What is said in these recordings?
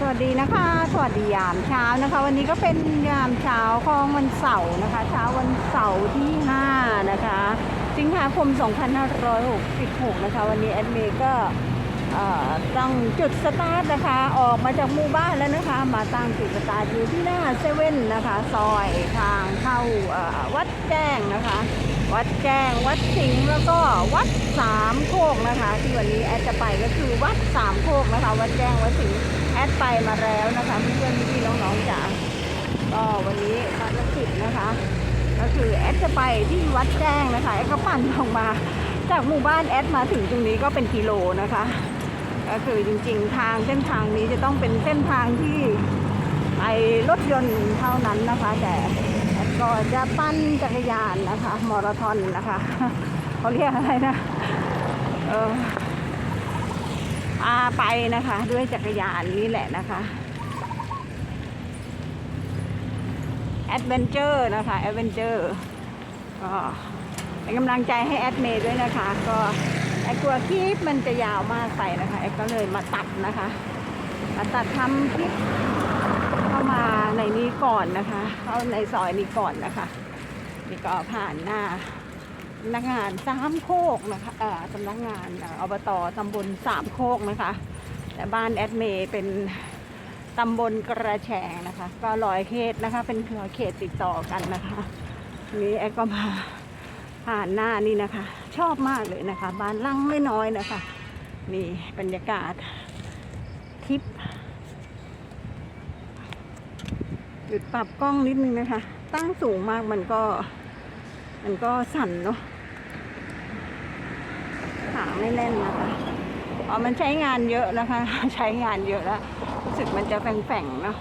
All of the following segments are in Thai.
สวัสดีนะคะ สวัสดียามเช้านะคะ วันนี้ก็เป็นยามเช้าของวันเสาร์นะคะ เช้าวันเสาร์ที่ 5 นะคะสิงหาคม 2566 นะคะ วันนี้แอดเมย์ก็ตั้งจุดสตาร์ทนะคะ ออกมาจากหมู่บ้านแล้วนะคะ มาตั้งจุดสตาร์ทอยู่ที่หน้าเซเว่นนะคะ ซอยทางเข้าวัดแจ้งนะคะ วัดแจ้ง วัดสิงห์แล้วก็วัดสามโคกนะคะ ที่วันนี้แอดจะไปก็คือวัดสามโคกนะคะ วัดแจ้งวัดสิงห์แอดไปมาแล้วนะคะเพื่อนๆพี่ๆน้องๆจ๋าก็วันนี้ภารกิจนะคะ ก็คือแอดจะไปที่วัดแจ้งนะคะแอดก็ปั่นออกมา จากหมู่บ้านแอดมาถึงตรงนี้ก็เป็นกิโลนะคะ ก็คือจริงๆทางเส้นทางนี้จะต้องเป็นเส้นทางที่ไปรถยนต์เท่านั้นนะคะแต่ ก็จะปั้นจักรยานนะคะมาราธอนนะคะ เขาเรียกอะไรนะ เออพาไปนะคะ ด้วยจักรยานนี่แหละนะคะแอดเวนเจอร์นะคะแอดเวนเจอร์ก็เป็นกำลังใจให้แอดเมย์ด้วยนะคะ ก็แอดกลัวคลิปมันจะยาวมากไปนะคะแอดก็เลยมาตัดนะคะ มาตัดทำคลิป มาในนี้ก่อนนะคะ เข้าในซอยนี้ก่อนนะคะนี่ก็ผ่านหน้าสำนักงานสามโคกนะคะเอ่อสำนักงานเอ่ออบตตำบลสามโคกนะคะ แต่บ้านแอดเมย์เป็นตำบลกระแชงนะคะ ก็ร้อยเขตนะคะ เป็นร้อเขตติดต่อกันนะคะนี่แอดก็มาผ่านหน้านี่นะคะ ชอบมากเลยนะคะ บ้านลังไม่น้อยนะคะนี่บรรยากาศทิป หยุดปรับกล้องนิดนึงนะคะ ตั้งสูงมากมันก็ มันก็สั่นเนาะขาไม่แน่นนะคะอ๋อมันใช้งานเยอะนะคะใช้งานเยอะแล้วรู้สึกมันจะแฝงๆเนาะ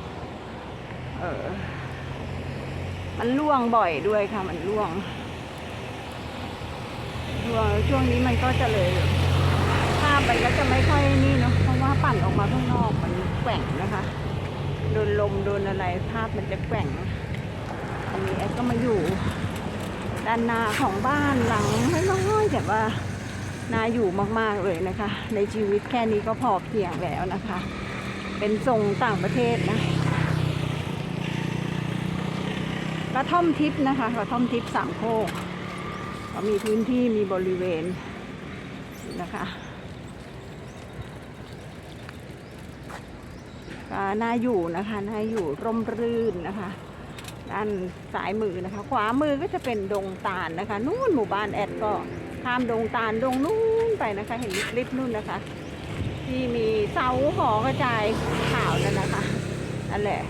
เออ มันล่วงบ่อยด้วยค่ะ มันล่วงล่วงช่วงนี้มันก็จะเลยภาพมันก็จะไม่ค่อยนี่เนาะเพราะว่าปั่นออกมาข้างนอกมันแกว่งนะคะ โดนลมโดนอะไรภาพมันจะแกว่งอันนี้แอดก็มาอยู่ด้านหน้าของบ้านหลังไม่น้อยแต่ว่าน่าอยู่มากๆเลยนะคะ ในชีวิตแค่นี้ก็พอเพียงแล้วนะคะ เป็นทรงต่างประเทศนะกระท่อมทิพย์นะคะกระท่อมทิพย์สามโคกเขามีพื้นที่มีบริเวณนะคะ น่าอยู่นะคะน่าอยู่ร่มรื่นนะคะ ด้านซ้ายมือนะคะ ขวามือก็จะเป็นดงตาลนะคะ นู่นหมู่บ้านแอดก็ข้ามดงตาลดงนู่นไปนะคะ เห็นลิฟต์นู่นนะคะ ที่มีเสาหอกระจายข่าวนั่นนะคะนั่นแหละ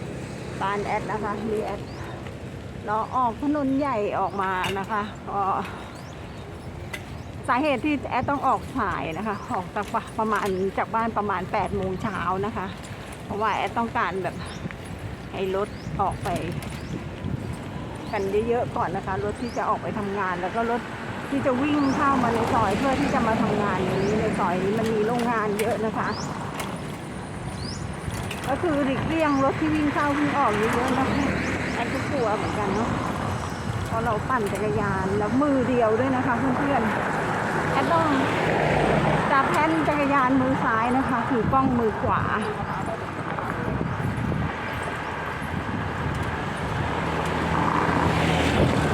บ้านแอดนะคะมีแอดเราออกถนนใหญ่ออกมานะคะก็สาเหตุที่แอดต้องออกสายนะคะ ออกจากประมาณจากบ้านประมาณ8ปดโมงเช้านะคะ เพราะว่าแอดต้องการแบบให้รถออกไป กันเยอะๆก่อนนะคะ รถที่จะออกไปทำงาน แล้วก็รถที่จะวิ่งเข้ามาในซอยเพื่อที่จะมาทำงานอย่างนี้ในซอยนี้มันมีโรงงานเยอะนะคะ ก็คือหลีกเลี่ยงรถที่วิ่งเข้าวิ่งออกเยอะๆนะคะแอดก็กลัวเหมือนกันเนาะพราะเราปั่นจักรยานแล้วมือเดียวด้วยนะคะเพื่อนๆแอดต้องจับแพนจักรยานมือซ้ายนะคะถือกล้องมือขวา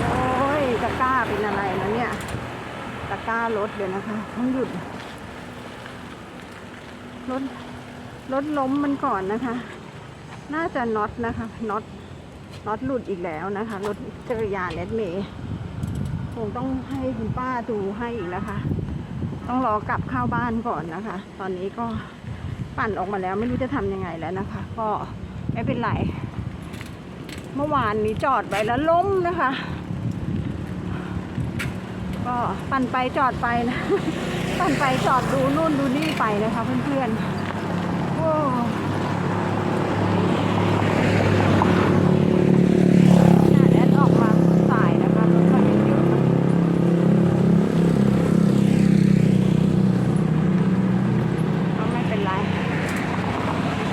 โอ้ยตะกร้าเป็น อะไรนะเนี่ยตะกร้ารถเดี๋ยวนะคะต้องหยุดรถรถล้มมันก่อนนะคะ น่าจะน็อตนะคะน็อตน็อตหลุดอีกแล้วนะคะรถจักรยานแอดเมย์คงต้องให้คุณป้าดูให้อีกนะคะ ต้องรอกลับเข้าบ้านก่อนนะคะ ตอนนี้ก็ปั่นออกมาแล้วไม่รู้จะทำยังไงแล้วนะคะ ก็ไม่เป็นไร เมื่อวานนี้จอดไว้แล้วล้มนะคะ ก็ปั่นไปจอดไปนะ ปั่นไปจอดดูนู่นดูนี่ไปนะคะเพื่อนๆโอ้น่าแอดออกมาสายนะคะรถก็ยังเยอะนะก็ไม่เป็นไร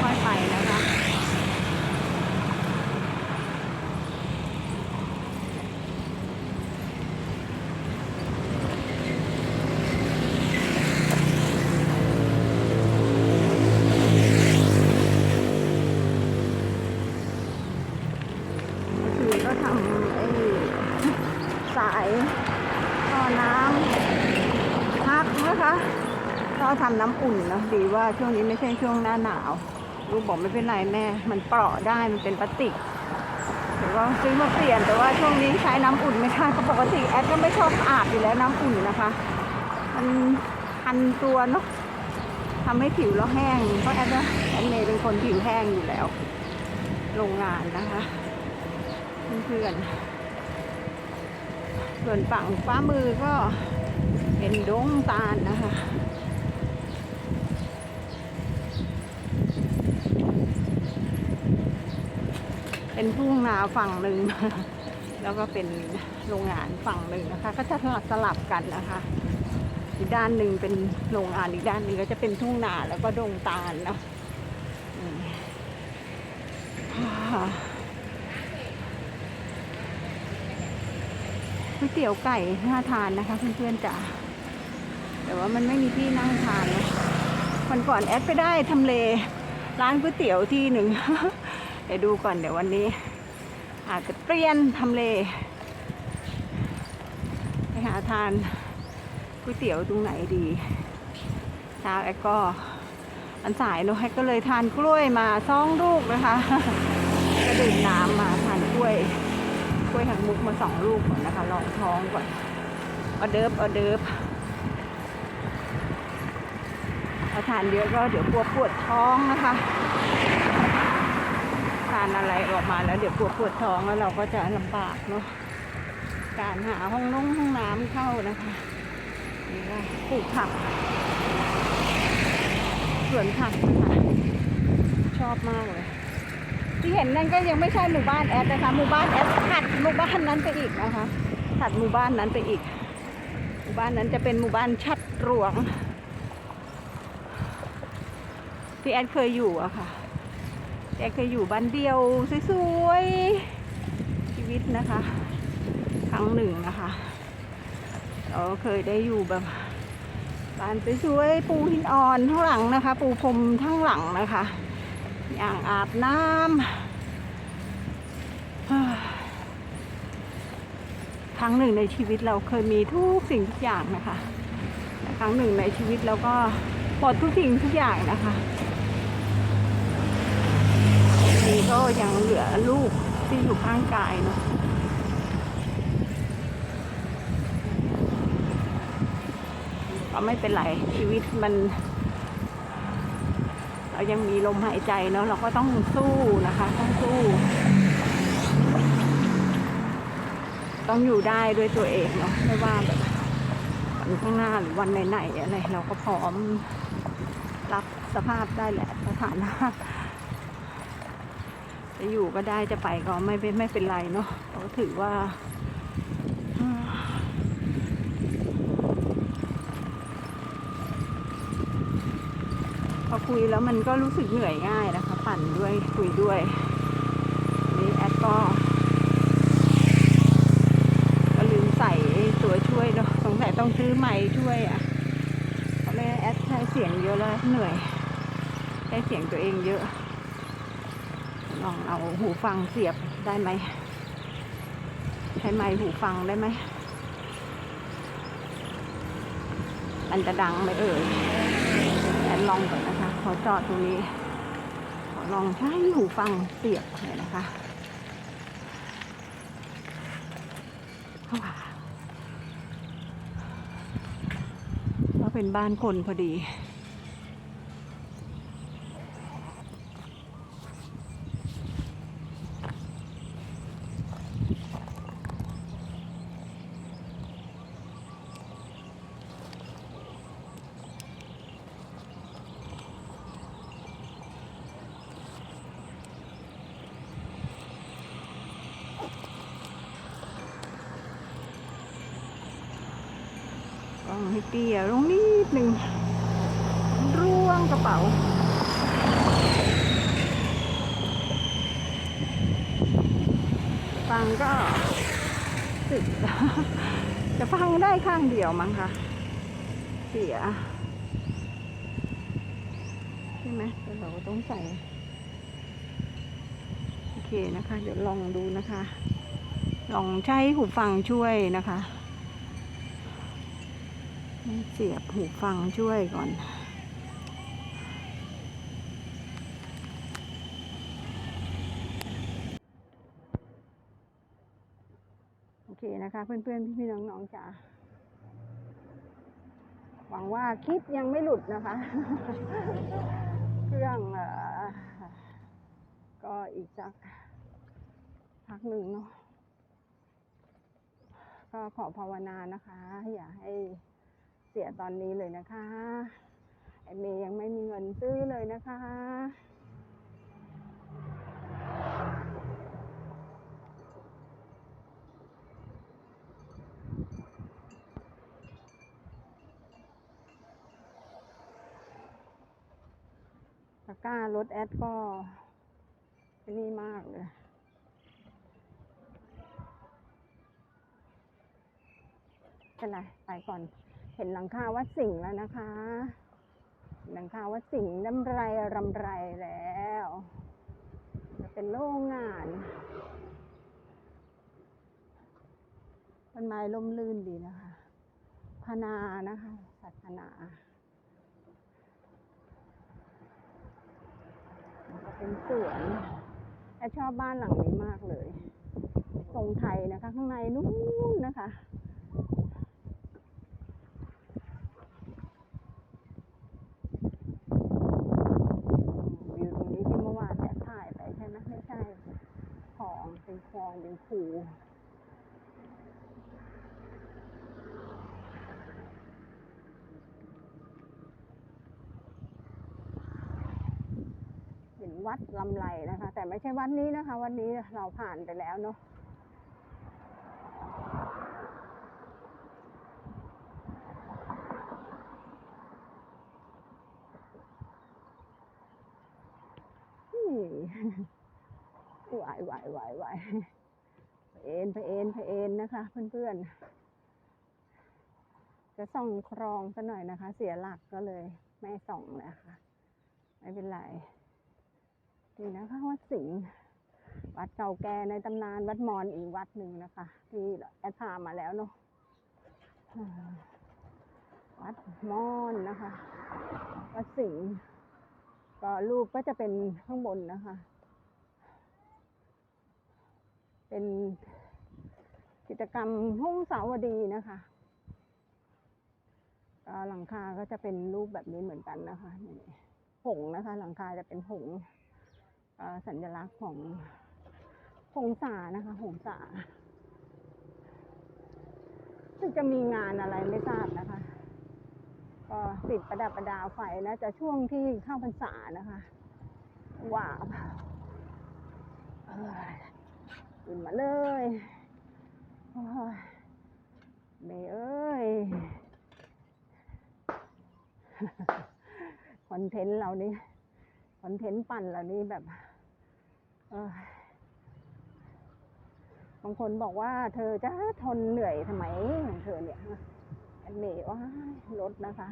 ค่อยๆไปนะคะ ก ท่อน้ำพักนะคะก็ทำน้ำอุ่นนะดีว่าช่วงนี้ไม่ใช่ช่วงหน้าหนาว ลูกบอกไม่เป็นไรแม่ มันเปราะได้มันเป็นพลาสติกเดี๋ยวก็ซื้อมาเปลี่ยนแต่ว่าช่วงนี้ใช้น้ำอุ่นไม่ได้ปกติแอดก็ไม่ชอบอาบอยู่แล้วน้ำอุ่นนะคะ มันคันตัวเนาะทำให้ผิวเราแห้งเพราะแอดว่าแอดเมย์เป็นคนผิวแห้งอยู่แล้ว โรงงานนะคะ เพื่อนๆส่วนฝั่งฟ้ามือก็เป็นดงตาลนะคะเป็นทุ่งนาฝั่งหนึ่งแล้วก็เป็นโรงงานฝั่งหนึ่งนะคะ ก็จะสลับสลับกันนะคะ อีกด้านหนึ่งเป็นโรงงานอีกด้านหนึ่งก็จะเป็นทุ่งนาแล้วก็ดงตาลเนาะอืมอ่า ก๋วยเตี๋ยวไก่น่าทานนะคะเพื่อนๆจ๋าแต่ว่ามันไม่มีที่นั่งทานนะวันก่อนแอดไปได้ทำเลร้านก๋วยเตี๋ยวที่หนึ่งเดี๋ยวดูก่อนเดี๋ยววันนี้ อาจจะเปลี่ยนทำเลไปหาทานก๋วยเตี๋ยวตรงไหนดีเช้าแอดก็อันสายเนอะแอดก็เลยทานกล้วยมาสองลูกนะคะ ก็ดื่มน้ำมาทานกล้วย กล้วยหักมุกมาสองลูกก่อนนะคะลองท้องก่อนออเดิร์ฟออเดิร์ฟพอทานเยอะก็เดี๋ยวปวดปวดท้องนะคะทานอะไรออกมาแล้วเดี๋ยวปวดปวดท้องแล้วเราก็จะลำบากเนาะการหาห้องน้องห้องน้ำเข้านะคะนี่ก็ปลูกผักสวนผักนะคะชอบมากเลย ที่เห็นนั่นก็ยังไม่ใช่หมู่บ้านแอดนะคะ หมู่บ้านแอดถัดหมู่บ้านนั้นไปอีกนะคะถัดหมู่บ้านนั้นไปอีก หมู่บ้านนั้นจะเป็นหมู่บ้านชัดหลวงที่แอดเคยอยู่อะค่ะแกเคยอยู่บ้านเดียวสวยๆชีวิตนะคะ ครั้งหนึ่งนะคะเราเคยได้อยู่แบบบ้านสวยๆปูหินอ่อนทั้างหลังนะคะ ปูพรมทั้างหลังนะคะ อ่างอาบน้ำครั้งหนึ่งในชีวิตเราเคยมีทุกสิ่งทุกอย่างนะคะ ครั้งหนึ่งในชีวิตเราก็หมดทุกสิ่งทุกอย่างนะคะนี่ก็ยังเหลือลูกที่อยู่ข้างกายเนาะก็ไม่เป็นไรชีวิตมัน เรายังมีลมหายใจเนาะเราก็ต้องสู้นะคะ ต้องสู้ ต้องอยู่ได้ด้วยตัวเองเนาะไม่ว่าแบบวันข้างหน้าหรือวันไหนๆอะไรเราก็พร้อมรับสภาพได้แหละสถานะจะอยู่ก็ได้จะไปก็ไม่ไม่เป็นไรเนาะเราก็ถือว่าอืมพอ คุยแล้วมันก็รู้สึกเหนื่อยง่ายนะคะ ปั่นด้วยคุยด้วยนี่แอดก็ก็ลืมใส่ตัวช่วยเนาะสงสัยต้องซื้อใหม่ช่วยอะเพราะไม่แอดใช้เสียงเยอะแล้วเหนื่อยใช้เสียงตัวเองเยอะลองเอาหูฟังเสียบได้ไหมใช้ไม้หูฟังได้ไหมมันจะดังไหมเอ่ย ลองก่อนนะคะ ขอจอดตรงนี้ ขอลองใช้หูฟังเสียบหน่อยนะคะว่าวก็เป็นบ้านคนพอดี ให้เตี้ยลงนิดหนึ่งร่วงกระเป๋าฟังก็สึกจะฟังได้ข้างเดียวมั้งคะเสียใช่ไหมแต่เราก็ต้องใส่ โอเคนะคะ เดี๋ยวลองดูนะคะ ลองใช้หูฟังช่วยนะคะ เสียบหูฟังช่วยก่อน โอเคนะคะ เพื่อนๆ พี่ๆน้องๆจ๋าหวังว่าคลิปยังไม่หลุดนะคะ เครื่องอก็อีกสักพักหนึ่งเนาะก็ขอภาวนานะคะ อย่าให้ เสียตอนนี้เลยนะคะไอเมย์ยังไม่มีเงินซื้อเลยนะคะตะกร้ารถแอดก็ไอ้นี่มากเลยเป็นไร ไปก่อน เห็นหลังคาวัดสิงห์แล้วนะคะ หลังคาวัดสิงห์น้ำไรรำไรแล้วจะเป็นโรงงานต้นไม้ร่มรื่นดีนะคะพนานะคะ สัตว์พนาก็เป็นสวนแอดชอบบ้านหลังนี้มากเลย ทรงไทยนะคะ ข้างในนู้นนะคะ อยู่ตรงนี้ที่เมื่อวานแอดถ่ายไปใช่ไหมไม่ใช่ของ เป็นคลองเป็นคูเห็นวัดลำไรนะคะ แต่ไม่ใช่วัดนี้นะคะ วันนี้เราผ่านไปแล้วเนาะไหวไหวไหวไหว เอ็นไปเอ็นไปเอ็นนะคะ เพื่อนๆ จะส่องคลองซะหน่อยนะคะ เสียหลักก็เลยไม่ส่องนะคะ ไม่เป็นไรนี่นะคะวัดสิงห์วัดเก่าแก่ในตำนานวัดมอญอีกวัดหนึ่งนะคะ ที่แอดพามาแล้วเนาะวัดมอญนะคะ วัดสิงห์ก็รูปก็จะเป็นข้างบนนะคะ เป็นกิจกรรมห้องสาวดีนะคะหลังคาก็จะเป็นรูปแบบนี้เหมือนกันนะคะนี่หงนะคะ หลังคาจะเป็นหงสัญลักษณ์ของหงสานะคะหงสาซึ่งจะมีงานอะไรไม่ทราบนะคะ ก็ติดประดับประดาไฟนะจะช่วงที่เข้าพรรษานะคะว้าว ขึ้นมาเลยเมย์เอ้ยคอนเทนต์เรานี่คอนเทนต์ปั่นเรานี่แบบบางคนบอกว่าเธอจะทนเหนื่อยทำไมของเธอเนี่ยอันเมย์ว่ารถนะคะ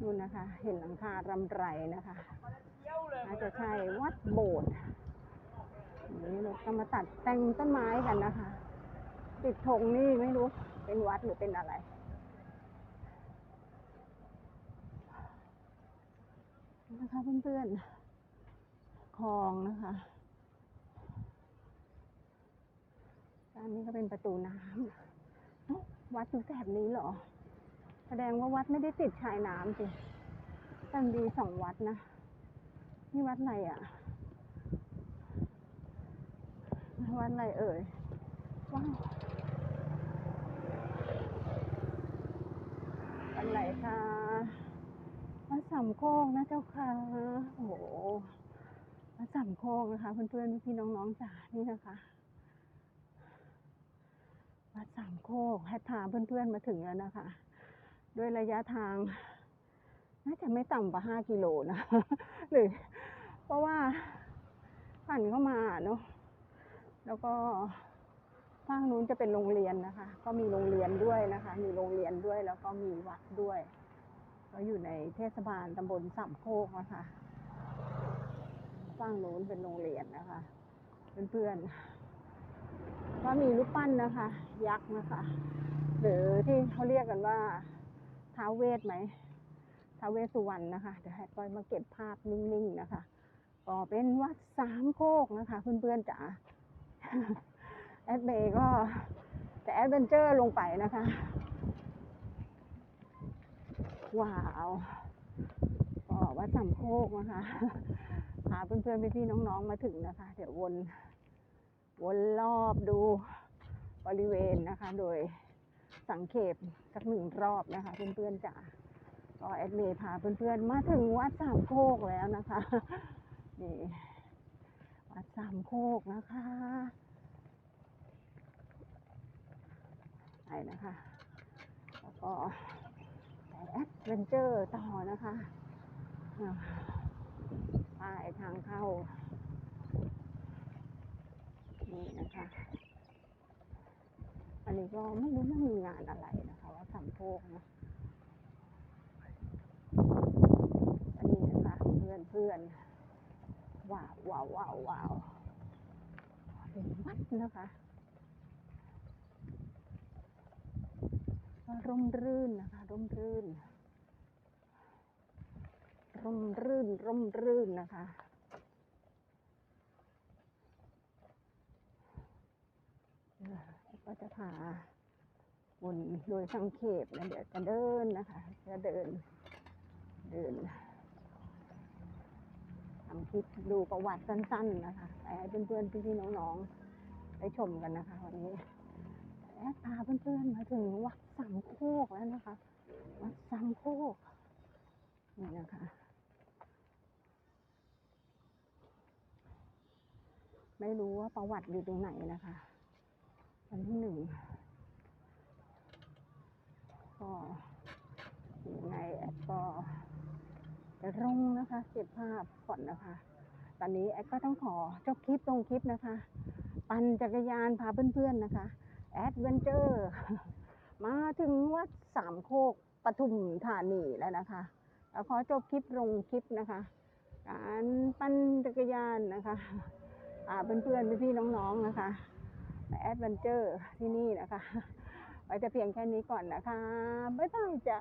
นู่นนะคะ เห็นหลังคารำไรนะคะน่าจะใช่วัดโบสถ์นี่เราก็มาตัดแต่งต้นไม้กันนะคะ ติดธงนี่ไม่รู้เป็นวัดหรือเป็นอะไรนะคะเพื่อนๆคลองนะคะด้านนี้ก็เป็นประตูน้ำเอ้า วัดอยู่แถบนี้เหรอ แสดงว่าวัดไม่ได้ติดชายน้ำสิแต่มีสองวัดนะนี่วัดไหนอะวัดไหนเอ่ยว้าววัดไหนคะวัดสามโคกนะเจ้าค่ะโอ้โหวัดสามโคกนะคะเพื่อนๆพี่น้องๆจ๋านี่นะคะ สามโคกแฮทพาเพื่อนๆมาถึงแล้วนะคะ ด้วยระยะทางน่าจะไม่ต่ำกว่าห้ากิโลนะหรือเพราะว่าผ่านเข้ามาเนาะแล้วก็ฝั่งนู้นจะเป็นโรงเรียนนะคะ ก็มีโรงเรียนด้วยนะคะ มีโรงเรียนด้วยแล้วก็มีวัดด้วยก็อยู่ในเทศบาลตำบลสามโคกนะคะฝั่งนู้นเป็นโรงเรียนนะคะ เพื่อนๆ ก็มีรูปปั้นนะคะ ยักษ์นะคะ หรือที่เขาเรียกกันว่าท้าเวทไหมท้าเวสสุวรรณนะคะ เดี๋ยวให้ก้อยมาเก็บภาพนิ่งๆนะคะ ก็เป็นวัดสามโคกนะคะเพื่อนๆจ๋าแอดเบย์ก็จะแอดเวนเจอร์ลงไปนะคะ ว้าวก็วัดสามโคกนะคะพาเพื่อนๆพี่ๆน้องๆมาถึงนะคะ เดี๋ยววน วนรอบดูบริเวณนะคะ โดยสังเขปสักหนึ่งรอบนะคะ เพื่อนๆจ๋าก็แอดเมย์พาเพื่อนๆมาถึงวัดสามโคกแล้วนะคะนี่วัดสามโคกนะคะไปนะคะ แล้วก็แอดเวนเจอร์ต่อนะคะอ่าป้ายทางเข้า นี่นะคะ อันนี้ ก็ไม่รู้ว่ามีงานอะไรนะคะว่าสามโพกนะอันนี้นะคะเพื่อนเพื่อนว้าวว้าวว้าวว้าวเป็นวัดนะคะร่มรื่นนะคะ ร่มรื่น ร่มรื่น ร่มรื่นนะคะ ก็จะพาวนโดยสังเขปแล้วเดี๋ยวจะเดินนะคะจะเดิน เดินทำคลิปดูประวัติสั้น ๆ นะคะไปให้เพื่อนๆพี่ๆน้องๆได้ชมกันนะคะ วันนี้แอดพาเพื่อนๆมาถึงวัดสามโคกแล้วนะคะ วัดสามโคกนี่นะคะ ไม่รู้ว่าประวัติอยู่ตรงไหนนะคะ วันที่หนึ่งก็ยังไงแอดก็จะลงนะคะเก็บภาพก่อนนะคะ ตอนนี้แอดก็ต้องขอจบคลิปลงคลิปนะคะ ปั่นจักรยานพาเพื่อนๆนะคะแอดเวนเจอร์มาถึงวัดสามโคกปทุมธานีแล้วนะคะแล้วขอจบคลิปลงคลิปนะคะ การปั่นจักรยานนะคะพาเพื่อนๆพี่ๆน้องๆนะคะ แอดเวนเจอร์ที่นี่นะคะ ไว้จะเพียงแค่นี้ก่อนนะคะ บ๊ายบายจ้า